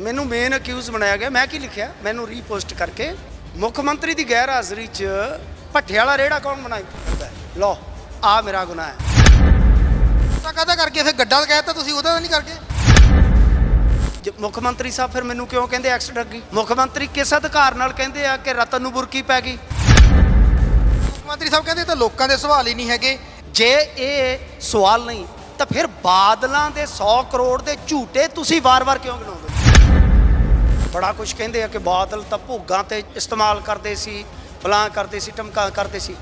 ਮੈਨੂੰ main accused ਬਣਾਇਆ ਗਿਆ। ਮੈਂ ਕੀ ਲਿਖਿਆ? ਮੈਨੂੰ ਰੀਪੋਸਟ ਕਰਕੇ ਮੁੱਖ ਮੰਤਰੀ ਦੀ ਗੈਰ ਹਾਜ਼ਰੀ 'ਚ ਭੱਠੇ ਵਾਲਾ ਰੇੜਾ ਕੌਣ ਹੈ? ਲਓ ਆ ਮੇਰਾ ਗੁਨਾਹ ਹੈ। ਤਾਂ ਕਾਹਦਾ ਕਰਕੇ ਫਿਰ ਗੱਡਾ ਕਹਿਤਾ ਤੁਸੀਂ ਉਹਦਾ ਨਹੀਂ ਕਰਕੇ? ਮੁੱਖ ਮੰਤਰੀ ਸਾਹਿਬ ਫਿਰ ਮੈਨੂੰ ਕਿਉਂ ਕਹਿੰਦੇ ਐਕਸ ਡੱਗੀ? ਮੁੱਖ ਮੰਤਰੀ ਕਿਸ ਅਧਿਕਾਰ ਨਾਲ ਕਹਿੰਦੇ ਆ ਕਿ ਰਤਨ ਨੂੰ ਬੁਰਕੀ ਪੈ ਗਈ? ਮੁੱਖ ਮੰਤਰੀ ਸਾਹਿਬ ਕਹਿੰਦੇ ਤਾਂ ਲੋਕਾਂ ਦੇ ਸਵਾਲ ਹੀ ਨਹੀਂ ਹੈਗੇ। ਜੇ ਇਹ ਸਵਾਲ ਨਹੀਂ ਤਾਂ ਫਿਰ ਬਾਦਲਾਂ ਦੇ 100 ਕਰੋੜ ਦੇ ਝੂਟੇ ਤੁਸੀਂ ਵਾਰ-ਵਾਰ ਕਿਉਂ ਗਿਣਾਉਂਦੇ ਬੜਾ ਕੁਝ ਕਹਿੰਦੇ ਆ ਕਿ ਬਾਦਲ ਤਾਂ ਭੋਗਾਂ ਤੇ ਇਸਤੇਮਾਲ ਕਰਦੇ ਸੀ, ਫਲਾਂ ਕਰਦੇ ਸੀ, ਟਮਕਾ ਕਰਦੇ ਸੀ।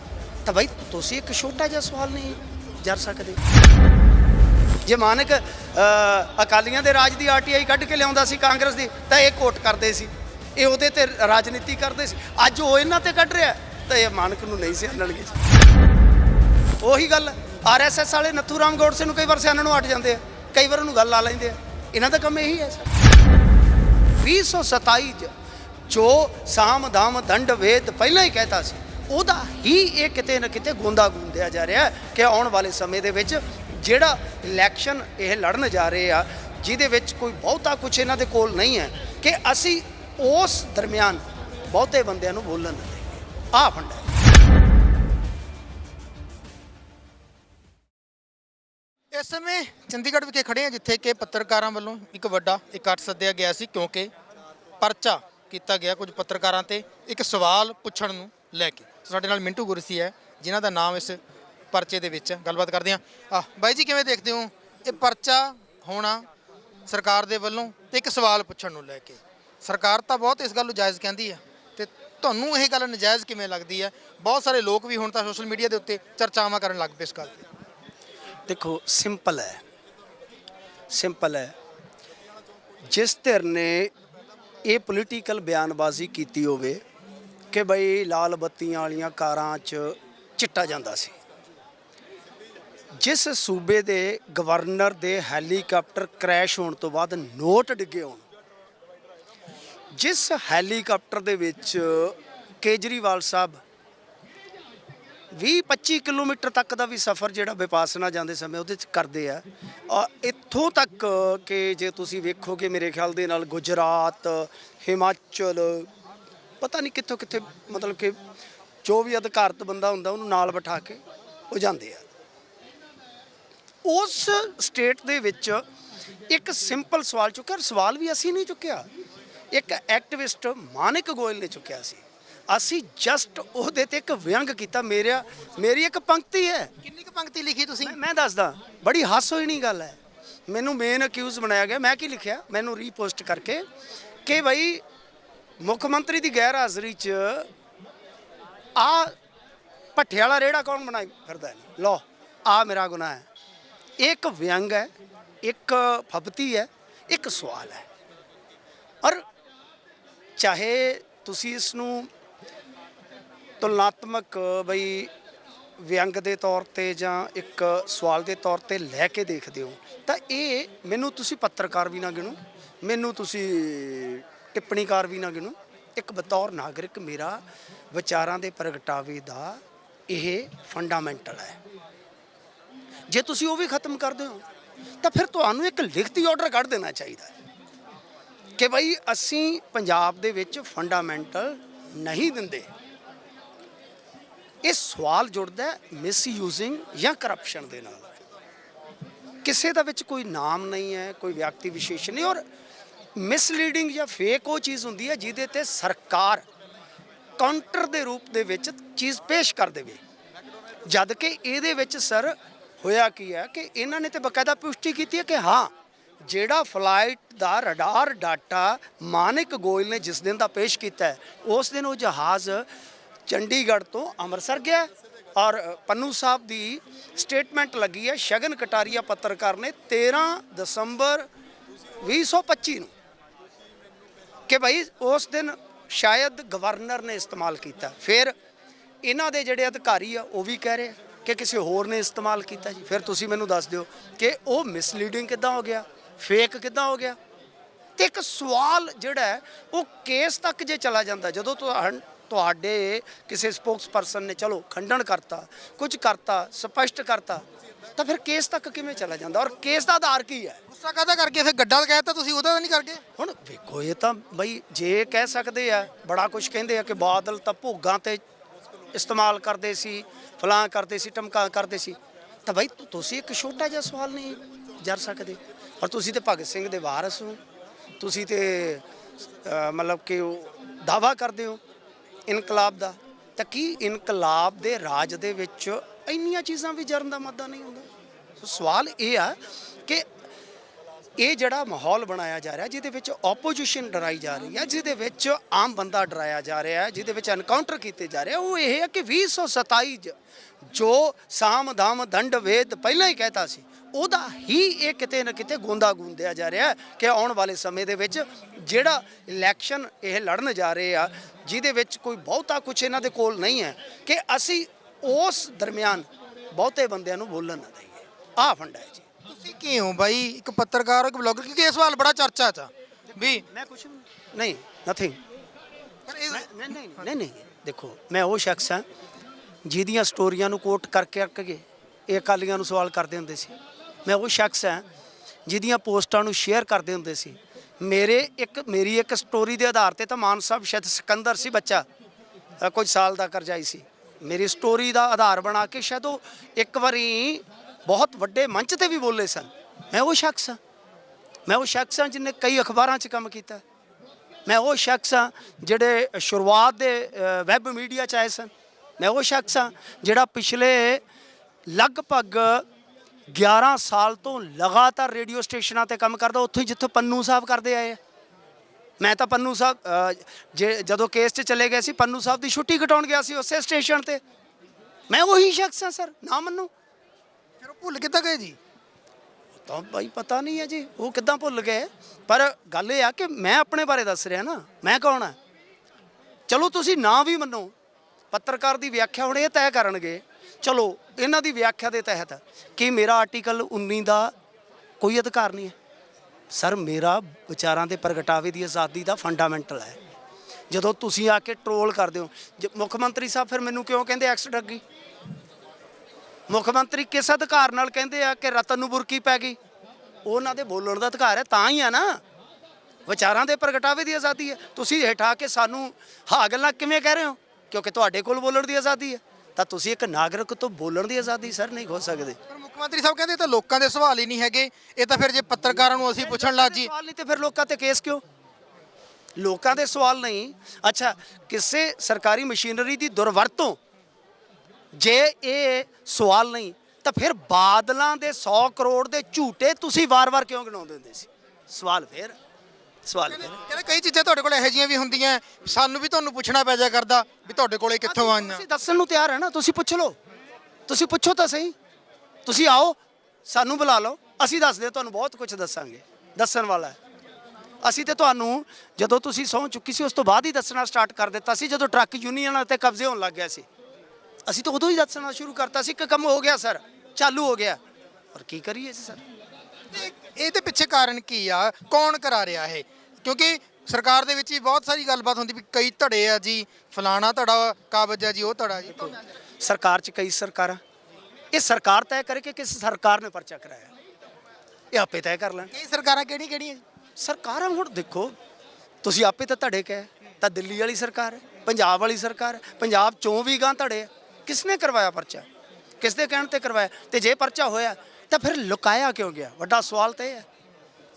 ਤਾਂ ਬਈ ਤੁਸੀਂ ਇੱਕ ਛੋਟਾ ਜਿਹਾ ਸਵਾਲ ਨਹੀਂ ਜਰ ਸਕਦੇ। ਜੇ ਮਾਨਕ ਅਕਾਲੀਆਂ ਦੇ ਰਾਜ ਦੀ ਆਰਟੀਆਈ ਕੱਢ ਕੇ ਲਿਆਉਂਦਾ ਸੀ ਕਾਂਗਰਸ ਦੀ, ਤਾਂ ਇਹ ਕੋਟ ਕਰਦੇ ਸੀ। ਇਹ ਉਹਦੇ ਤੇ ਰਾਜਨੀਤੀ ਕਰਦੇ ਸੀ। ਅੱਜ ਉਹ ਇਹਨਾਂ ਤੇ ਕੱਢ ਰਿਹਾ, ਤਾਂ ਇਹ ਮਾਨਕ ਨੂੰ ਨਹੀਂ ਸਿਆਣਨਗੇ। ਉਹੀ ਗੱਲ ਆਰਐਸਐਸ ਵਾਲੇ ਨੱਥੂ ਰਾਮ ਗੋਡਸੇ ਨੂੰ ਕਈ ਵਾਰ ਸਿਆਣਨ ਨੂੰ ਹਟ ਜਾਂਦੇ ਆ, ਕਈ ਵਾਰ ਉਹਨੂੰ ਗੱਲ ਲਾ ਲੈਂਦੇ ਆ। ਇਹਨਾਂ ਦਾ ਕੰਮ ਇਹੀ ਹੈ ਸਰ। 2027 ਚ ਜੋ ਸਾਮ ਧਾਮ ਦੰਡ ਵੇਦ ਪਹਿਲਾਂ ਹੀ ਕਹਿਤਾ ਸੀ, ਉਹਦਾ ਹੀ ਇਹ ਕਿਤੇ ਨਾ ਕਿਤੇ ਗੋਂਦਾ ਗੂੰਦਿਆ ਜਾ ਰਿਹਾ ਕਿ ਆਉਣ ਵਾਲੇ ਸਮੇਂ ਦੇ ਵਿੱਚ ਜਿਹੜਾ ਇਲੈਕਸ਼ਨ ਇਹ ਲੜਨ ਜਾ ਰਹੇ ਆ, ਜਿਹਦੇ ਵਿੱਚ ਕੋਈ ਬਹੁਤਾ ਕੁਝ ਇਹਨਾਂ ਦੇ ਕੋਲ ਨਹੀਂ ਹੈ ਕਿ ਅਸੀਂ ਉਸ ਦਰਮਿਆਨ ਬਹੁਤੇ ਬੰਦਿਆਂ ਨੂੰ ਬੋਲਣ ਨਾ ਦੇਈਏ ਆਹ ਫੰਡਾ ਇਸ ਸਮੇਂ ਚੰਡੀਗੜ੍ਹ ਵਿਖੇ ਖੜੇ ਹਾਂ ਜਿੱਥੇ ਕਿ ਪੱਤਰਕਾਰਾਂ ਵੱਲੋਂ ਇੱਕ ਵੱਡਾ ਇਕੱਠ ਸੱਦਿਆ ਗਿਆ ਸੀ, ਕਿਉਂਕਿ ਪਰਚਾ ਕੀਤਾ ਗਿਆ ਕੁਝ ਪੱਤਰਕਾਰਾਂ ਤੇ ਇੱਕ ਸਵਾਲ ਪੁੱਛਣ ਨੂੰ ਲੈ ਕੇ। ਸਾਡੇ ਨਾਲ ਮਿੰਟੂ ਗੁਰਸੀ ਹੈ, ਜਿਨ੍ਹਾਂ ਦਾ ਨਾਮ ਇਸ ਪਰਚੇ ਦੇ ਵਿੱਚ ਹੈ। ਗੱਲਬਾਤ ਕਰਦੇ ਹਾਂ। ਆ, ਬਾਈ ਜੀ ਕਿਵੇਂ ਦੇਖਦੇ ਹੋ? ਇਹ ਪਰਚਾ ਹੋਣਾ ਸਰਕਾਰ ਦੇ ਵੱਲੋਂ ਤੇ ਇੱਕ ਸਵਾਲ ਪੁੱਛਣ ਨੂੰ ਲੈ ਕੇ। ਸਰਕਾਰ ਤਾਂ ਬਹੁਤ ਇਸ ਗੱਲ ਨੂੰ ਜਾਇਜ਼ ਕਹਿੰਦੀ ਹੈ ਤੇ ਤੁਹਾਨੂੰ ਇਹ ਗੱਲ ਨਜਾਇਜ਼ ਕਿਵੇਂ ਲੱਗਦੀ ਹੈ? ਬਹੁਤ ਸਾਰੇ ਲੋਕ ਵੀ ਹੁਣ ਤਾਂ ਸੋਸ਼ਲ ਮੀਡੀਆ ਦੇ ਉੱਤੇ ਚਰਚਾਵਾਂ ਕਰਨ ਲੱਗ ਪਏ ਇਸ ਗੱਲ ਤੇ। ਦੇਖੋ ਸਿੰਪਲ ਹੈ। ਸਿੰਪਲ ਹੈ। ਜਿਸ ਧਿਰ ਨੇ ਇਹ ਪੋਲੀਟੀਕਲ ਬਿਆਨਬਾਜ਼ੀ ਕੀਤੀ ਹੋਵੇ ਕਿ ਬਈ ਲਾਲ ਬੱਤੀਆਂ ਵਾਲੀਆਂ ਕਾਰਾਂ 'ਚ ਚਿੱਟਾ ਜਾਂਦਾ ਸੀ। ਜਿਸ ਸੂਬੇ ਦੇ ਗਵਰਨਰ ਦੇ ਹੈਲੀਕਾਪਟਰ ਕ੍ਰੈਸ਼ ਹੋਣ ਤੋਂ ਬਾਅਦ ਨੋਟ ਡਿੱਗੇ ਹੋਣ। ਜਿਸ ਹੈਲੀਕਾਪਟਰ ਦੇ ਵਿੱਚ ਕੇਜਰੀਵਾਲ ਸਾਹਿਬ 20-25 ਕਿਲੋਮੀਟਰ ਤੱਕ ਦਾ ਵੀ ਸਫ਼ਰ ਜਿਹੜਾ ਵਿਪਾਸਨਾ ਜਾਂਦੇ ਸਮੇਂ ਉਹਦੇ ਚ ਕਰਦੇ ਆ। ਔਰ ਇੱਥੋਂ ਤੱਕ ਕਿ ਜੇ ਤੁਸੀਂ ਵੇਖੋਗੇ ਮੇਰੇ ਖਿਆਲ ਦੇ ਨਾਲ ਗੁਜਰਾਤ, ਹਿਮਾਚਲ, ਪਤਾ ਨਹੀਂ ਕਿੱਥੋਂ ਕਿੱਥੇ ਮਤਲਬ ਕਿ ਜੋ ਵੀ ਅਧਿਕਾਰਤ ਬੰਦਾ ਹੁੰਦਾ ਉਹਨੂੰ ਨਾਲ ਬਿਠਾ ਕੇ ਉਹ ਜਾਂਦੇ ਆ। ਉਸ ਸਟੇਟ ਦੇ ਵਿੱਚ ਇੱਕ ਸਿੰਪਲ ਸਵਾਲ ਚੁੱਕਿਆ ਔਰ ਸਵਾਲ ਵੀ ਅਸੀਂ ਨਹੀਂ ਚੁੱਕਿਆ। ਇੱਕ ਐਕਟਿਵਿਸਟ ਮਾਨਿਕ ਗੋਇਲ ਨੇ ਚੁੱਕਿਆ ਸੀ। ਅਸੀਂ ਜਸਟ ਉਹਦੇ ਤੇ ਇੱਕ ਵਿਅੰਗ ਕੀਤਾ ਮੇਰਾ ਮੇਰੀ ਇੱਕ ਪੰਕਤੀ ਹੈ। ਕਿੰਨੀ ਕੁ ਪੰਕਤੀ ਲਿਖੀ ਤੁਸੀਂ? ਮੈਂ- ਮੈਂ ਦੱਸਦਾ ਬੜੀ ਹਾਸੋ ਹੀ ਨਹੀਂ ਗੱਲ ਹੈ। ਮੈਨੂੰ ਮੇਨ ਅਕਿਊਜ਼ ਬਣਾਇਆ ਗਿਆ। ਮੈਂ ਕੀ ਲਿਖਿਆ? ਮੈਨੂੰ ਰੀਪੋਸਟ ਕਰਕੇ ਕਿ ਭਾਈ ਮੁੱਖ ਮੰਤਰੀ ਦੀ ਗੈਰ ਹਾਜ਼ਰੀ 'ਚ ਆ ਭੱਠੇ ਵਾਲਾ ਰੇੜਾ ਕੌਣ ਬਣਾਈ ਫਿਰਦਾ ਹੈ? ਲਓ ਆ ਮੇਰਾ ਗੁਨਾਹ ਹੈ। ਇਹ ਇੱਕ ਵਿਅੰਗ ਹੈ ਇੱਕ ਫਬਤੀ ਹੈ ਇੱਕ ਸਵਾਲ ਹੈ। ਔਰ ਚਾਹੇ ਤੁਸੀਂ ਇਸ ਨੂੰ ਤੁਲਨਾਤਮਕ, ਬਈ ਵਿਅੰਗ ਦੇ ਤੌਰ ਤੇ ਜਾਂ ਇੱਕ ਸਵਾਲ ਦੇ ਤੌਰ ਤੇ ਲੈ ਕੇ ਦੇਖਦੇ ਹੋ, ਤਾਂ ਇਹ ਮੈਨੂੰ ਤੁਸੀਂ ਪੱਤਰਕਾਰ ਵੀ ਨਾ ਗਿਣੋ, ਮੈਨੂੰ ਤੁਸੀਂ ਟਿੱਪਣੀਕਾਰ ਵੀ ਨਾ ਗਿਣੋ, ਇੱਕ ਬਤੌਰ ਨਾਗਰਿਕ ਮੇਰਾ ਵਿਚਾਰਾਂ ਦੇ ਪ੍ਰਗਟਾਵੇ ਦਾ ਇਹ ਫੰਡਾਮੈਂਟਲ ਹੈ। ਜੇ ਤੁਸੀਂ ਉਹ ਵੀ ਖਤਮ ਕਰਦੇ ਹੋ ਤਾਂ ਫਿਰ ਤੁਹਾਨੂੰ ਇੱਕ ਲਿਖਤੀ ਆਰਡਰ ਕੱਢ ਦੇਣਾ ਚਾਹੀਦਾ ਹੈ ਕਿ ਭਾਈ ਅਸੀਂ ਪੰਜਾਬ ਦੇ ਵਿੱਚ ਫੰਡਾਮੈਂਟਲ ਨਹੀਂ ਦਿੰਦੇ। ਇਹ ਸਵਾਲ ਜੁੜਦਾ ਮਿਸਯੂਜ਼ਿੰਗ ਜਾਂ ਕਰਪਸ਼ਨ ਦੇ ਨਾਲ। ਕਿਸੇ ਦਾ ਵਿੱਚ ਕੋਈ ਨਾਮ ਨਹੀਂ ਹੈ, ਕੋਈ ਵਿਅਕਤੀ ਵਿਸ਼ੇਸ਼ ਨਹੀਂ, ਔਰ ਮਿਸਲੀਡਿੰਗ ਜਾਂ ਫੇਕ ਉਹ ਚੀਜ਼ ਹੁੰਦੀ ਹੈ ਜਿਹਦੇ ਤੇ ਸਰਕਾਰ ਕਾਊਂਟਰ ਦੇ ਰੂਪ ਦੇ ਵਿੱਚ ਚੀਜ਼ ਪੇਸ਼ ਕਰ ਦੇਵੇ। ਜਦ ਕਿ ਇਹਦੇ ਵਿੱਚ ਸਰ ਹੋਇਆ ਕੀ ਹੈ ਕਿ ਇਹਨਾਂ ਨੇ ਤੇ ਬਕਾਇਦਾ ਪੁਸ਼ਟੀ ਕੀਤੀ ਹੈ ਕਿ ਹਾਂ, ਜਿਹੜਾ ਫਲਾਈਟ ਦਾ ਰਡਾਰ ਡਾਟਾ ਮਾਨਿਕ ਗੋਇਲ ਨੇ ਜਿਸ ਦਿਨ ਦਾ ਪੇਸ਼ ਕੀਤਾ ਉਸ ਦਿਨ ਉਹ ਜਹਾਜ਼ ਚੰਡੀਗੜ੍ਹ ਤੋਂ ਅੰਮ੍ਰਿਤਸਰ ਗਿਆ ਔਰ ਪੰਨੂ ਸਾਹਿਬ ਦੀ ਸਟੇਟਮੈਂਟ ਲੱਗੀ ਹੈ, ਸ਼ਗਨ ਕਟਾਰੀਆ ਪੱਤਰਕਾਰ ਨੇ 13 ਦਸੰਬਰ 2025 ਨੂੰ ਕਿ ਭਾਈ ਉਸ ਦਿਨ ਸ਼ਾਇਦ ਗਵਰਨਰ ਨੇ ਇਸਤੇਮਾਲ ਕੀਤਾ। ਫਿਰ ਇਹਨਾਂ ਦੇ ਜਿਹੜੇ ਅਧਿਕਾਰੀ ਆ, ਉਹ ਵੀ ਕਹਿ ਰਹੇ ਕਿ ਕਿਸੇ ਹੋਰ ਨੇ ਇਸਤੇਮਾਲ ਕੀਤਾ ਜੀ। ਫਿਰ ਤੁਸੀਂ ਮੈਨੂੰ ਦੱਸ ਦਿਓ ਕਿ ਉਹ ਮਿਸਲੀਡਿੰਗ ਕਿੱਦਾਂ ਹੋ ਗਿਆ ਫੇਕ ਕਿੱਦਾਂ ਹੋ ਗਿਆ? ਤੇ ਇੱਕ ਸਵਾਲ ਜਿਹੜਾ ਉਹ ਕੇਸ ਤੱਕ ਜੇ ਚਲਾ ਜਾਂਦਾ, ਜਦੋਂ ਤੁਹਾ- ਤੁਹਾਡੇ ਕਿਸੇ ਸਪੋਕਸਪਰਸਨ ਨੇ ਚਲੋ ਖੰਡਨ ਕਰਤਾ ਕੁਝ ਕਰਤਾ ਸਪਸ਼ਟ ਕਰਤਾ ਤਾਂ ਫਿਰ ਕੇਸ ਤੱਕ ਕਿਵੇਂ ਚਲਾ ਜਾਂਦਾ? ਔਰ ਕੇਸ ਦਾ ਆਧਾਰ ਕੀ ਹੈ? ਗੁੱਸਾ ਕਾਹਦਾ ਕਰਕੇ? ਫਿਰ ਗੱਡਾ ਕਹਿਤਾ ਤੁਸੀਂ ਉਹਦਾ ਨਹੀਂ ਕਰਕੇ? ਹੁਣ ਵੇਖੋ ਇਹ ਤਾਂ ਬਈ ਜੇ ਕਹਿ ਸਕਦੇ ਆ ਬੜਾ ਕੁਝ ਕਹਿੰਦੇ ਆ ਕਿ ਬਾਦਲ ਤਾਂ ਭੋਗਾਂ ਤੇ ਇਸਤੇਮਾਲ ਕਰਦੇ ਸੀ ਫਲਾਂ ਕਰਦੇ ਸੀ ਟਮਕਾ ਕਰਦੇ ਸੀ। ਤਾਂ ਬਈ ਤੁਸੀਂ ਇੱਕ ਛੋਟਾ ਜਿਹਾ ਸਵਾਲ ਨਹੀਂ ਜਰ ਸਕਦੇ। ਔਰ ਤੁਸੀਂ ਤੇ ਭਗਤ ਸਿੰਘ ਦੇ ਵਾਰਸ ਹੋ। ਤੁਸੀਂ ਤੇ ਮਤਲਬ ਕਿ ਉਹ ਦਾਵਾ ਕਰਦੇ ਹੋ। ਇਨਕਲਾਬ ਦਾ, ਤਾਂ ਕੀ ਇਨਕਲਾਬ ਦੇ ਰਾਜ ਦੇ ਵਿੱਚ ਇੰਨੀਆਂ ਚੀਜ਼ਾਂ ਵੀ ਜਰਨ ਦਾ ਮਾਦਾ ਨਹੀਂ ਹੁੰਦਾ? ਸੋ ਸਵਾਲ ਇਹ ਆ ਕਿ ਇਹ ਜਿਹੜਾ ਮਾਹੌਲ ਬਣਾਇਆ ਜਾ ਰਿਹਾ, ਜਿਹਦੇ ਵਿੱਚ ਆਪੋਜੀਸ਼ਨ ਡਰਾਈ ਜਾ ਰਹੀ ਹੈ ਜਿਹਦੇ ਵਿੱਚ ਆਮ ਬੰਦਾ ਡਰਾਇਆ ਜਾ ਰਿਹਾ ਹੈ, ਜਿਹਦੇ ਵਿੱਚ ਐਨਕਾਊਂਟਰ ਕੀਤੇ ਜਾ ਰਹੇ ਉਹ ਇਹ ਹੈ ਕਿ 2027 'ਚ ਜੋ ਸਾਮ ਦਾਮ ਦੰਡ ਵੇਦ ਪਹਿਲਾਂ ਹੀ ਕਹਿਤਾ ਸੀ, ਉਹਦਾ ਹੀ ਇਹ ਕਿਤੇ ਨਾ ਕਿਤੇ ਗੋਂਦਾ ਗੂੰਦਿਆ ਜਾ ਰਿਹਾ ਕਿ ਆਉਣ ਵਾਲੇ ਸਮੇਂ ਦੇ ਵਿੱਚ ਜਿਹੜਾ ਇਲੈਕਸ਼ਨ ਇਹ ਲੜਨ ਜਾ ਰਹੇ ਆ ਜਿਹਦੇ ਵਿੱਚ ਕੋਈ ਬਹੁਤਾ ਕੁਝ ਇਹਨਾਂ ਦੇ ਕੋਲ ਨਹੀਂ ਹੈ ਕਿ ਅਸੀਂ ਉਸ ਦਰਮਿਆਨ ਬਹੁਤੇ ਬੰਦਿਆਂ ਨੂੰ ਬੋਲਣ ਨਾ ਦਈਏ। ਆਹ ਫੰਡਾ ਹੈ ਜੀ। ਤੁਸੀਂ ਕੀ ਹੋ ਬਾਈ? ਇੱਕ ਪੱਤਰਕਾਰ ਹੋ ਇੱਕ ਬਲੌਗਰ ਕਿਉਂਕਿ ਇਹ ਸਵਾਲ ਬੜਾ ਚਰਚਾ 'ਚ ਆ। ਵੀ ਮੈਂ ਕੁਛ ਨਹੀਂ ਨਥਿੰਗ ਨਹੀਂ ਨਹੀਂ ਨਹੀਂ ਨਹੀਂ। ਦੇਖੋ ਮੈਂ ਉਹ ਸ਼ਖਸ ਹਾਂ ਜਿਹਦੀਆਂ ਸਟੋਰੀਆਂ ਨੂੰ ਕੋਟ ਕਰਕੇ ਕਰਕੇ ਇਹ ਅਕਾਲੀਆਂ ਨੂੰ ਸਵਾਲ ਕਰਦੇ ਹੁੰਦੇ ਸੀ। ਮੈਂ ਉਹ ਸ਼ਖਸ ਹਾਂ ਜਿਹਦੀਆਂ ਪੋਸਟਾਂ ਨੂੰ ਸ਼ੇਅਰ ਕਰਦੇ ਹੁੰਦੇ ਸੀ ਮੇਰੇ ਇੱਕ ਮੇਰੀ ਇੱਕ ਸਟੋਰੀ ਦੇ ਆਧਾਰ ਤੇ ਤਾਂ ਮਾਨ ਸਾਹਿਬ ਸ਼ਾਇਦ ਸਿਕੰਦਰ ਸੀ ਬੱਚਾ ਕੁਝ ਸਾਲ ਦਾ ਕਰਜਾਈ ਸੀ। ਮੇਰੀ ਸਟੋਰੀ ਦਾ ਆਧਾਰ ਬਣਾ ਕੇ ਸ਼ਾਇਦ ਉਹ ਇੱਕ ਵਾਰੀ ਬਹੁਤ ਵੱਡੇ ਮੰਚ ਤੇ ਵੀ ਬੋਲੇ ਸਨ। ਮੈਂ ਉਹ ਸ਼ਖਸ ਹਾਂ। ਮੈਂ ਉਹ ਸ਼ਖਸ ਹਾਂ ਜਿਹਨੇ ਕਈ ਅਖਬਾਰਾਂ 'ਚ ਕੰਮ ਕੀਤਾ। ਮੈਂ ਉਹ ਸ਼ਖਸ ਹਾਂ ਜਿਹੜੇ ਸ਼ੁਰੂਆਤ ਦੇ ਅ, ਵੈਬ ਮੀਡੀਆ 'ਚ ਆਏ ਸਨ। ਮੈਂ ਉਹ ਸ਼ਖਸ ਹਾਂ ਜਿਹੜਾ ਪਿਛਲੇ ਲਗਭਗ 11 ਸਾਲ ਤੋਂ ਲਗਾਤਾਰ ਰੇਡੀਓ ਸਟੇਸ਼ਨਾਂ ਤੇ ਕੰਮ ਕਰਦਾ ਉੱਥੋਂ ਹੀ ਜਿੱਥੋਂ ਪੰਨੂ ਸਾਹਿਬ ਕਰਦੇ ਆਏ ਆ। ਮੈਂ ਤਾਂ ਪੰਨੂ ਸਾਹਿਬ ਅ, ਜੇ ਜਦੋਂ ਕੇਸ 'ਚ ਚਲੇ ਗਏ ਸੀ ਪੰਨੂ ਸਾਹਿਬ ਦੀ ਛੁੱਟੀ ਕਟਾਉਣ ਗਿਆ ਸੀ ਉਸੇ ਸਟੇਸ਼ਨ ਤੇ। ਮੈਂ ਉਹੀ ਸ਼ਖਸ ਹਾਂ ਸਰ ਨਾ ਮੰਨੂ। ਫਿਰ ਉਹ ਭੁੱਲ ਕਿੱਦਾਂ ਗਏ ਜੀ? ਤਾਂ ਭਾਈ ਪਤਾ ਨਹੀਂ ਹੈ ਜੀ ਉਹ ਕਿੱਦਾਂ ਭੁੱਲ ਗਏ। ਪਰ ਗੱਲ ਇਹ ਆ ਕਿ ਮੈਂ ਆਪਣੇ ਬਾਰੇ ਦੱਸ ਰਿਹਾ ਨਾ ਮੈਂ ਕੌਣ ਆ? ਚਲੋ ਤੁਸੀਂ ਨਾ ਵੀ ਮੰਨੋ ਪੱਤਰਕਾਰ ਦੀ ਵਿਆਖਿਆ ਹੁਣ ਇਹ ਤੈਅ ਕਰਨਗੇ ਚਲੋ, ਇਹਨਾਂ ਦੀ ਵਿਆਖਿਆ ਦੇ ਤਹਿਤ ਕਿ ਮੇਰਾ ਆਰਟੀਕਲ 19 ਦਾ ਕੋਈ ਅਧਿਕਾਰ ਨਹੀਂ ਹੈ। ਸਰ, ਮੇਰਾ ਵਿਚਾਰਾਂ ਦੇ ਪ੍ਰਗਟਾਵੇ ਦੀ ਆਜ਼ਾਦੀ ਦਾ ਫੰਡਾਮੈਂਟਲ ਹੈ। ਜਦੋਂ ਤੁਸੀਂ ਆ ਕੇ ਟਰੋਲ ਕਰਦੇ ਹੋ, ਜ- ਮੁੱਖ ਮੰਤਰੀ ਸਾਹਿਬ ਫਿਰ ਮੈਨੂੰ ਕਿਉਂ ਕਹਿੰਦੇ ਐਕਸ ਡੱਗੀ? ਮੁੱਖ ਮੰਤਰੀ ਕਿਸ ਅਧਿਕਾਰ ਨਾਲ ਕਹਿੰਦੇ ਆ ਕਿ ਰਤਨ ਨੂੰ ਬੁਰਕੀ ਪੈ ਗਈ? ਉਹਨਾਂ ਦੇ ਬੋਲਣ ਦਾ ਅਧਿਕਾਰ ਹੈ, ਤਾਂ ਹੀ ਆ ਨਾ। ਵਿਚਾਰਾਂ ਦੇ ਪ੍ਰਗਟਾਵੇ ਦੀ ਆਜ਼ਾਦੀ ਹੈ। ਤੁਸੀਂ ਹੇਠਾ ਕੇ ਸਾਨੂੰ ਹਾਂ ਗੱਲਾਂ ਕਿਵੇਂ ਕਹਿ ਰਹੇ ਹੋ? ਕਿਉਂਕਿ ਤੁਹਾਡੇ ਕੋਲ ਬੋਲਣ ਦੀ ਆਜ਼ਾਦੀ ਹੈ। ਤਾਂ ਤੁਸੀਂ ਇੱਕ ਨਾਗਰਿਕ ਤੋਂ ਬੋਲਣ ਦੀ ਆਜ਼ਾਦੀ ਸਰ ਨਹੀਂ ਖੋ ਸਕਦੇ। ਪਰ ਮੁੱਖ ਮੰਤਰੀ ਸਾਹਿਬ ਕਹਿੰਦੇ ਇਹ ਤਾਂ ਲੋਕਾਂ ਦੇ ਸਵਾਲ ਹੀ ਨਹੀਂ ਹੈਗੇ। ਇਹ ਤਾਂ ਫਿਰ ਜੇ ਪੱਤਰਕਾਰਾਂ ਨੂੰ ਅਸੀਂ ਪੁੱਛਣ ਲੱਗ ਜੀ। ਸਵਾਲ ਨਹੀਂ ਤੇ ਫਿਰ ਲੋਕਾਂ ਤੇ ਕੇਸ ਕਿਉਂ? ਲੋਕਾਂ ਦੇ ਸਵਾਲ ਨਹੀਂ। ਅੱਛਾ ਕਿਸੇ ਸਰਕਾਰੀ ਮਸ਼ੀਨਰੀ ਦੀ ਦੁਰਵਰਤੋਂ ਜੇ ਇਹ ਸਵਾਲ ਨਹੀਂ ਤਾਂ ਫਿਰ ਬਾਦਲਾਂ ਦੇ 100 ਕਰੋੜ ਦੇ ਝੂਟੇ ਤੁਸੀਂ ਵਾਰ-ਵਾਰ ਕਿਉਂ ਗਿਣਾਉਂਦੇ ਹੁੰਦੇ ਸੀ? ਸਵਾਲ ਫਿਰ ਸਵਾਲ ਕਹਿੰਦੇ ਕਈ ਚੀਜ਼ਾਂ ਤੁਹਾਡੇ ਕੋਲ ਇਹੋ ਜਿਹੀਆਂ ਵੀ ਹੁੰਦੀਆਂ ਸਾਨੂੰ ਵੀ ਤੁਹਾਨੂੰ ਪੁੱਛਣਾ ਪੈ ਜਾ ਕਰਦਾ ਵੀ ਤੁਹਾਡੇ ਕੋਲੇ ਕਿੱਥੋਂ ਆਈਆਂ। ਤੁਸੀਂ ਦੱਸਣ ਨੂੰ ਤਿਆਰ ਹੈ ਨਾ ਤੁਸੀਂ ਪੁੱਛ ਲਓ। ਤੁਸੀਂ ਪੁੱਛੋ ਤਾਂ ਸਹੀ। ਤੁਸੀਂ ਆਓ ਸਾਨੂੰ ਬੁਲਾ ਲਓ। ਅਸੀਂ ਦੱਸਦੇ ਤੁਹਾਨੂੰ ਬਹੁਤ ਕੁਝ ਦੱਸਾਂਗੇ। ਦੱਸਣ ਵਾਲਾ ਹੈ। ਅਸੀਂ ਤੇ ਤੁਹਾਨੂੰ ਜਦੋਂ ਤੁਸੀਂ ਸਹੁੰ ਚੁੱਕੀ ਸੀ ਉਸ ਤੋਂ ਬਾਅਦ ਹੀ ਦੱਸਣਾ ਸਟਾਰਟ ਕਰ ਦਿੱਤਾ ਸੀ ਜਦੋਂ ਟਰੱਕ ਯੂਨੀਅਨਾਂ ਤੇ ਕਬਜ਼ੇ ਹੋਣ ਲੱਗ ਗਿਆ ਸੀ। ਅਸੀਂ ਤਾਂ ਉਦੋਂ ਹੀ ਦੱਸਣਾ ਸ਼ੁਰੂ ਕਰਤਾ ਸੀ ਕਿ ਕੰਮ ਹੋ ਗਿਆ ਸਰ। ਚਾਲੂ ਹੋ ਗਿਆ। ਔਰ ਕੀ ਕਰੀਏ ਸਰ? ਇਹਦੇ ਪਿੱਛੇ ਕਾਰਨ ਕੀ ਆ? ਕੌਣ ਕਰਾ ਰਿਹਾ ਇਹ? ਕਿਉਂਕਿ ਸਰਕਾਰ ਦੇ ਵਿੱਚ ਵੀ ਬਹੁਤ ਸਾਰੀ ਗੱਲਬਾਤ ਹੁੰਦੀ ਵੀ ਕਈ ਧੜੇ ਆ ਜੀ ਫਲਾਣਾ ਧੜਾ ਕਾਬਜ ਆ ਜੀ ਉਹ ਧੜਾ ਜੀ। ਸਰਕਾਰ 'ਚ ਕਈ ਸਰਕਾਰਾਂ ਇਹ ਸਰਕਾਰ ਤੈਅ ਕਰੇ ਕਿ ਕਿਸ ਸਰਕਾਰ ਨੇ ਪਰਚਾ ਕਰਾਇਆ? ਇਹ ਆਪੇ ਤੈਅ ਕਰ ਲੈਣ। ਕਈ ਸਰਕਾਰਾਂ ਕਿਹੜੀ ਕਿਹੜੀਆਂ ਸਰਕਾਰਾਂ ਹੁਣ ਦੇਖੋ ਤੁਸੀਂ ਆਪੇ ਤਾਂ ਧੜੇ ਕਹੇ। ਤਾਂ ਦਿੱਲੀ ਵਾਲੀ ਸਰਕਾਰ ਹੈ ਪੰਜਾਬ ਵਾਲੀ ਸਰਕਾਰ ਹੈ ਪੰਜਾਬ ਚੋਂ ਵੀ ਗਾਂ ਧੜੇ ਕਿਸਨੇ ਕਰਵਾਇਆ ਪਰਚਾ? ਕਿਸ ਦੇ ਕਹਿਣ ਤੇ ਕਰਵਾਇਆ? ਤੇ ਜੇ ਪਰਚਾ ਹੋਇਆ ਤਾਂ ਫਿਰ ਲੁਕਾਇਆ ਕਿਉਂ ਗਿਆ? ਵੱਡਾ ਸਵਾਲ ਤਾਂ ਇਹ ਹੈ।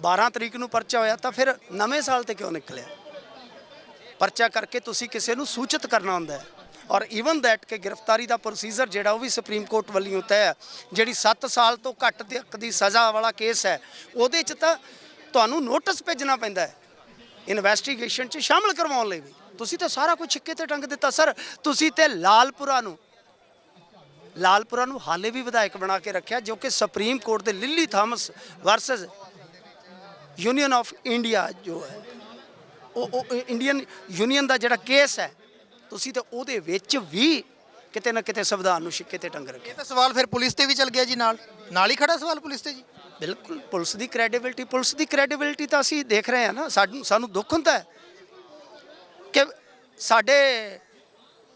12 ਤਰੀਕ ਨੂੰ ਪਰਚਾ ਹੋਇਆ ਤਾਂ ਫਿਰ ਨਵੇਂ ਸਾਲ ਤੇ ਕਿਉਂ ਨਿਕਲਿਆ? ਪਰਚਾ ਕਰਕੇ ਤੁਸੀਂ ਕਿਸੇ ਨੂੰ ਸੂਚਿਤ ਕਰਨਾ ਹੁੰਦਾ ਹੈ। ਔਰ ਈਵਨ ਦੈਟ ਕਿ ਗ੍ਰਿਫਤਾਰੀ ਦਾ ਪ੍ਰੋਸੀਜਰ ਜਿਹੜਾ ਉਹ ਵੀ ਸੁਪਰੀਮ ਕੋਰਟ ਵੱਲੋਂ ਤੈਅ ਜਿਹੜੀ 7 ਸਾਲ ਤੋਂ ਘੱਟ ਤੱਕ ਦੀ ਸਜ਼ਾ ਵਾਲਾ ਕੇਸ ਹੈ, ਉਹਦੇ 'ਚ ਤਾਂ ਤੁਹਾਨੂੰ ਨੋਟਿਸ ਭੇਜਣਾ ਪੈਂਦਾ ਹੈ। ਇਨਵੈਸਟੀਗੇਸ਼ਨ 'ਚ ਸ਼ਾਮਲ ਕਰਵਾਉਣ ਲਈ ਵੀ। ਤੁਸੀਂ ਤਾਂ ਸਾਰਾ ਕੁਝ ਛਿੱਕੇ ਤੇ ਟੰਗ ਦਿੱਤਾ, ਸਰ। ਤੁਸੀਂ ਤੇ ਲਾਲਪੁਰਾ ਨੂੰ ਲਾਲਪੁਰਾ ਨੂੰ ਹਾਲੇ ਵੀ ਵਿਧਾਇਕ ਬਣਾ ਕੇ ਰੱਖਿਆ ਜੋ ਕਿ ਸੁਪਰੀਮ ਕੋਰਟ ਦੇ Lily Thomas versus union of India ਜੋ ਹੈ। ਉਹ ਉਹ ਇੰਡੀਅਨ ਯੂਨੀਅਨ ਦਾ ਜਿਹੜਾ ਕੇਸ ਹੈ ਤੁਸੀਂ ਤੇ ਉਹਦੇ ਵਿੱਚ ਵੀ ਕਿਤੇ ਨਾ ਕਿਤੇ ਸੰਵਿਧਾਨ ਨੂੰ ਛਿੱਕੇ ਤੇ ਟੰਗ ਰੱਖਿਆ। ਇਹ ਤਾਂ ਸਵਾਲ ਫਿਰ ਪੁਲਿਸ ਤੇ ਵੀ ਚੱਲ ਗਿਆ ਜੀ ਨਾਲ। ਨਾਲ ਹੀ ਖੜਾ ਸਵਾਲ ਪੁਲਿਸ ਤੇ ਜੀ। ਬਿਲਕੁਲ ਪੁਲਿਸ ਦੀ ਕ੍ਰੈਡੀਬਿਲਟੀ ਪੁਲਿਸ ਦੀ ਕ੍ਰੈਡੀਬਿਲਟੀ ਤਾਂ ਅਸੀਂ ਦੇਖ ਰਹੇ ਹਾਂ ਨਾ। ਸਾਨੂੰ ਸਾਨੂੰ ਦੁੱਖ ਹੁੰਦਾ ਹੈ ਕਿ ਸਾਡੇ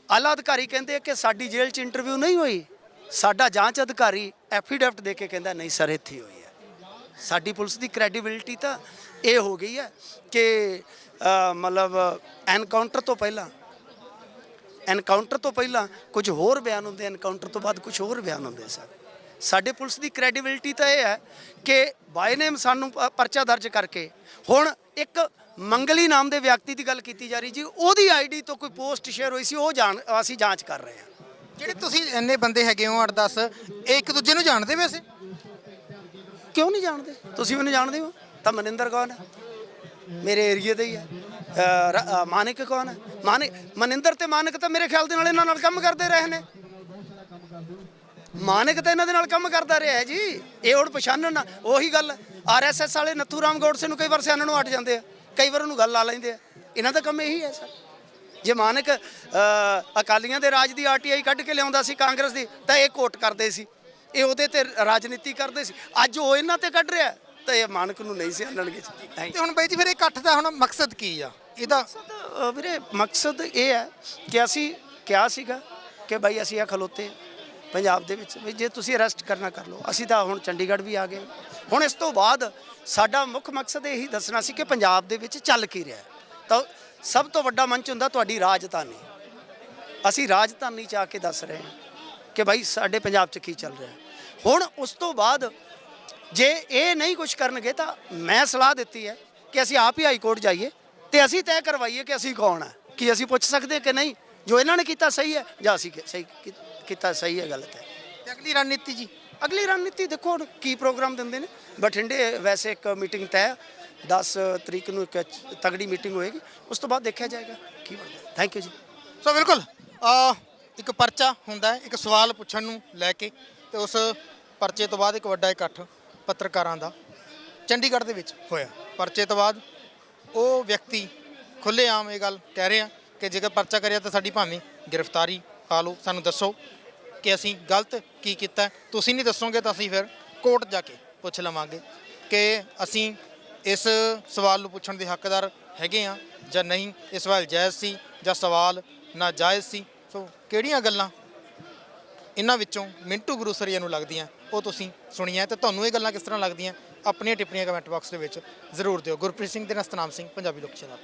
ਆਲਾ ਅਧਿਕਾਰੀ ਕਹਿੰਦੇ ਕਿ ਸਾਡੀ ਜੇਲ੍ਹ 'ਚ ਇੰਟਰਵਿਊ ਨਹੀਂ ਹੋਈ। ਸਾਡਾ ਜਾਂਚ ਅਧਿਕਾਰੀ ਐਫੀਡੈਵਿਟ ਦੇ ਕੇ ਕਹਿੰਦਾ, ਨਹੀਂ ਸਰ, ਇੱਥੇ ਹੋਈ ਹੈ। ਸਾਡੀ ਪੁਲਿਸ ਦੀ ਕ੍ਰੈਡੀਬਿਲਟੀ ਤਾਂ ਇਹ ਹੋ ਗਈ ਹੈ ਕਿ ਮਤਲਬ ਐਨਕਾਊਂਟਰ ਤੋਂ ਪਹਿਲਾਂ ਐਨਕਾਊਂਟਰ ਤੋਂ ਪਹਿਲਾਂ ਕੁਝ ਹੋਰ ਬਿਆਨ ਹੁੰਦੇ ਐਨਕਾਊਂਟਰ ਤੋਂ ਬਾਅਦ ਕੁਝ ਹੋਰ ਬਿਆਨ ਹੁੰਦੇ ਸਰ। ਸਾਡੇ ਪੁਲਿਸ ਦੀ ਕ੍ਰੈਡੀਬਿਲਟੀ ਤਾਂ ਇਹ ਹੈ ਕਿ ਬਾਏ ਨੇਮ ਸਾਨੂੰ ਪ- ਪਰਚਾ ਦਰਜ ਕਰਕੇ ਹੁਣ ਇੱਕ ਮੰਗਲੀ ਨਾਮ ਦੇ ਵਿਅਕਤੀ ਦੀ ਗੱਲ ਕੀਤੀ ਜਾ ਰਹੀ ਜੀ ਉਹਦੀ ਆਈਡੀ ਤੋਂ ਕੋਈ ਪੋਸਟ ਸ਼ੇਅਰ ਹੋਈ ਸੀ ਉਹ ਜਾਣ ਅਸੀਂ ਜਾਂਚ ਕਰ ਰਹੇ ਹਾਂ। ਜਿਹੜੇ ਤੁਸੀਂ ਇੰਨੇ ਬੰਦੇ ਹੈਗੇ ਹੋ 8-10 ਇਹ ਇੱਕ ਦੂਜੇ ਨੂੰ ਜਾਣਦੇ ਵੈਸੇ? ਕਿਉਂ ਨਹੀਂ ਜਾਣਦੇ? ਤੁਸੀਂ ਮੈਨੂੰ ਜਾਣਦੇ ਹੋ? ਤਾਂ ਮਨਿੰਦਰ ਕੌਣ ਹੈ। ਮੇਰੇ ਏਰੀਏ ਦੇ ਹੀ ਹੈ। ਰ- ਮਾਨਿਕ ਕੌਣ ਹੈ। ਮਾਨਿਕ ਮਨਿੰਦਰ ਤੇ ਮਾਨਿਕ ਤਾਂ ਮੇਰੇ ਖਿਆਲ ਦੇ ਨਾਲ ਇਹਨਾਂ ਨਾਲ ਕੰਮ ਕਰਦੇ ਰਹੇ ਨੇ। ਮਾਨਿਕ ਤਾਂ ਇਹਨਾਂ ਦੇ ਨਾਲ ਕੰਮ ਕਰਦਾ ਰਿਹਾ ਹੈ ਜੀ। ਇਹ ਹੁਣ ਪਛਾਣਨ ਨਾ ਉਹੀ ਗੱਲ ਆਰਐਸਐਸ ਵਾਲੇ ਨੱਥੂ ਰਾਮ ਗੌਡਸੇ ਨੂੰ ਕਈ ਵਾਰ ਸਿਆਣਨ ਨੂੰ ਹਟ ਜਾਂਦੇ ਆ। ਕਈ ਵਾਰ ਉਹਨੂੰ ਗੱਲ ਲਾ ਲੈਂਦੇ ਆ। ਇਹਨਾਂ ਦਾ ਕੰਮ ਇਹੀ ਹੈ ਸਰ। ਜੇ ਮਾਨਿਕ ਅਕਾਲੀਆਂ ਦੇ ਰਾਜ ਦੀ ਆਰਟੀਆਈ ਕੱਢ ਕੇ ਲਿਆਉਂਦਾ ਸੀ ਕਾਂਗਰਸ ਦੀ ਤਾਂ ਇਹ ਕੋਟ ਕਰਦੇ ਸੀ। ਇਹ ਉਹਦੇ ਤੇ ਰਾਜਨੀਤੀ ਕਰਦੇ ਸੀ। ਅੱਜ ਉਹ ਇਹਨਾਂ ਤੇ ਕੱਢ ਰਿਹਾ ਤਾਂ ਇਹ ਮਾਨਿਕ ਨੂੰ ਨਹੀਂ ਸਿਆਣਨਗੇ। ਤੇ ਹੁਣ ਬਾਈ ਜੀ ਫਿਰ ਇਹ ਇਕੱਠ ਦਾ ਹੁਣ ਮਕਸਦ ਕੀ ਆ? ਇਹਦਾ ਵੀਰੇ ਮਕਸਦ ਇਹ ਹੈ ਕਿ ਅਸੀਂ ਕਿਹਾ ਸੀਗਾ ਕਿ ਭਾਈ ਅਸੀਂ ਆ ਖਲੋਤੇ ਪੰਜਾਬ ਦੇ ਵਿੱਚ ਵੀ ਜੇ ਤੁਸੀਂ ਅਰੈਸਟ ਕਰਨਾ ਕਰ ਲਓ। ਅਸੀਂ ਤਾਂ ਹੁਣ ਚੰਡੀਗੜ੍ਹ ਵੀ ਆ ਗਏ। ਹੁਣ ਇਸ ਤੋਂ ਬਾਅਦ ਸਾਡਾ ਮੁੱਖ ਮਕਸਦ ਇਹੀ ਦੱਸਣਾ ਸੀ ਕਿ ਪੰਜਾਬ ਦੇ ਵਿੱਚ ਚੱਲ ਕੀ ਰਿਹਾ ਤਾਂ ਸਭ ਤੋਂ ਵੱਡਾ ਮੰਚ ਹੁੰਦਾ ਤੁਹਾਡੀ ਰਾਜਧਾਨੀ। ਅਸੀਂ ਰਾਜਧਾਨੀ ਚ ਆ ਕੇ ਦੱਸ ਰਹੇ ਹਾਂ ਕਿ ਭਾਈ ਸਾਡੇ ਪੰਜਾਬ 'ਚ ਕੀ ਚੱਲ ਰਿਹਾ ਹੁਣ ਉਸ ਤੋਂ ਬਾਅਦ ਜੇ ਇਹ ਨਹੀਂ ਕੁਝ ਕਰਨਗੇ ਤਾਂ ਮੈਂ ਸਲਾਹ ਦਿੱਤੀ ਹੈ ਕਿ ਅਸੀਂ ਆਪ ਹੀ ਹਾਈ ਕੋਰਟ ਜਾਈਏ ਤੇ ਅਸੀਂ ਤੈਅ ਕਰਵਾਈਏ ਕਿ ਅਸੀਂ ਕੌਣ ਹੈ ਕੀ ਅਸੀਂ ਪੁੱਛ ਸਕਦੇ ਕਿ ਨਹੀਂ? ਜੋ ਇਹਨਾਂ ਨੇ ਕੀਤਾ ਸਹੀ ਹੈ ਜਾਂ ਅਸੀਂ ਸਹੀ ਕੀਤਾ ਕੀਤਾ ਸਹੀ ਹੈ ਗਲਤ ਹੈ। ਤੇ ਅਗਲੀ ਰਣਨੀਤੀ ਜੀ? ਅਗਲੀ ਰਣਨੀਤੀ ਦੇਖੋ ਹੁਣ ਕੀ ਪ੍ਰੋਗਰਾਮ ਦਿੰਦੇ ਨੇ। ਬਠਿੰਡੇ ਵੈਸੇ ਇੱਕ ਮੀਟਿੰਗ ਤੈਅ 10 ਤਰੀਕ ਨੂੰ ਇੱਕ ਤਗੜੀ ਮੀਟਿੰਗ ਹੋਏਗੀ। ਉਸ ਤੋਂ ਬਾਅਦ ਦੇਖਿਆ ਜਾਏਗਾ ਕੀ ਬਣਦਾ ਥੈਂਕ ਯੂ ਜੀ। ਸੋ ਬਿਲਕੁਲ ਆ ਇੱਕ ਪਰਚਾ ਹੁੰਦਾ ਹੈ ਇੱਕ ਸਵਾਲ ਪੁੱਛਣ ਨੂੰ ਲੈ ਕੇ ਤੇ ਉਸ ਪਰਚੇ ਤੋਂ ਬਾਅਦ ਇੱਕ ਵੱਡਾ ਇਕੱਠ ਪੱਤਰਕਾਰਾਂ ਦਾ ਚੰਡੀਗੜ੍ਹ ਦੇ ਵਿੱਚ ਹੋਇਆ। ਪਰਚੇ ਤੋਂ ਬਾਅਦ ਉਹ ਵਿਅਕਤੀ ਖੁੱਲ੍ਹੇਆਮ ਇਹ ਗੱਲ ਕਹਿ ਰਹੇ ਆ ਕਿ ਜੇਕਰ ਪਰਚਾ ਕਰਿਆ ਤਾਂ ਸਾਡੀ ਭਾਵੇਂ ਗ੍ਰਿਫਤਾਰੀ ਪਾ ਲਓ ਸਾਨੂੰ ਦੱਸੋ। ਕਿ ਅਸੀਂ ਗਲਤ ਕੀ ਕੀਤਾ? ਤੁਸੀਂ ਨਹੀਂ ਦੱਸੋਗੇ ਤਾਂ ਅਸੀਂ ਫਿਰ ਕੋਰਟ ਜਾ ਕੇ ਪੁੱਛ ਲਵਾਂਗੇ ਕਿ ਅਸੀਂ ਇਸ ਸਵਾਲ ਨੂੰ ਪੁੱਛਣ ਦੇ ਹੱਕਦਾਰ ਹੈਗੇ ਆ ਜਾਂ ਨਹੀਂ? ਇਹ ਸਵਾਲ ਜਾਇਜ਼ ਸੀ ਜਾਂ ਸਵਾਲ ਨਾਜਾਇਜ਼ ਸੀ? ਸੋ ਕਿਹੜੀਆਂ ਗੱਲਾਂ ਇਹਨਾਂ ਵਿੱਚੋਂ ਮਿੰਟੂ ਗੁਰੂਸਰੀਆ ਨੂੰ ਲੱਗਦੀਆਂ? ਉਹ ਤੁਸੀਂ ਸੁਣੀਆਂ ਤੇ ਤੁਹਾਨੂੰ ਇਹ ਗੱਲਾਂ ਕਿਸ ਤਰ੍ਹਾਂ ਲੱਗਦੀਆਂ? ਆਪਣੀਆਂ ਟਿੱਪਣੀਆਂ ਕਮੈਂਟ ਬਾਕਸ ਦੇ ਵਿੱਚ ਜ਼ਰੂਰ ਦਿਓ। ਗੁਰਪ੍ਰੀਤ ਸਿੰਘ ਦੇ ਨਾਲ ਸਤਨਾਮ ਸਿੰਘ, ਪੰਜਾਬੀ ਲੋਕ ਚੈਨਲ।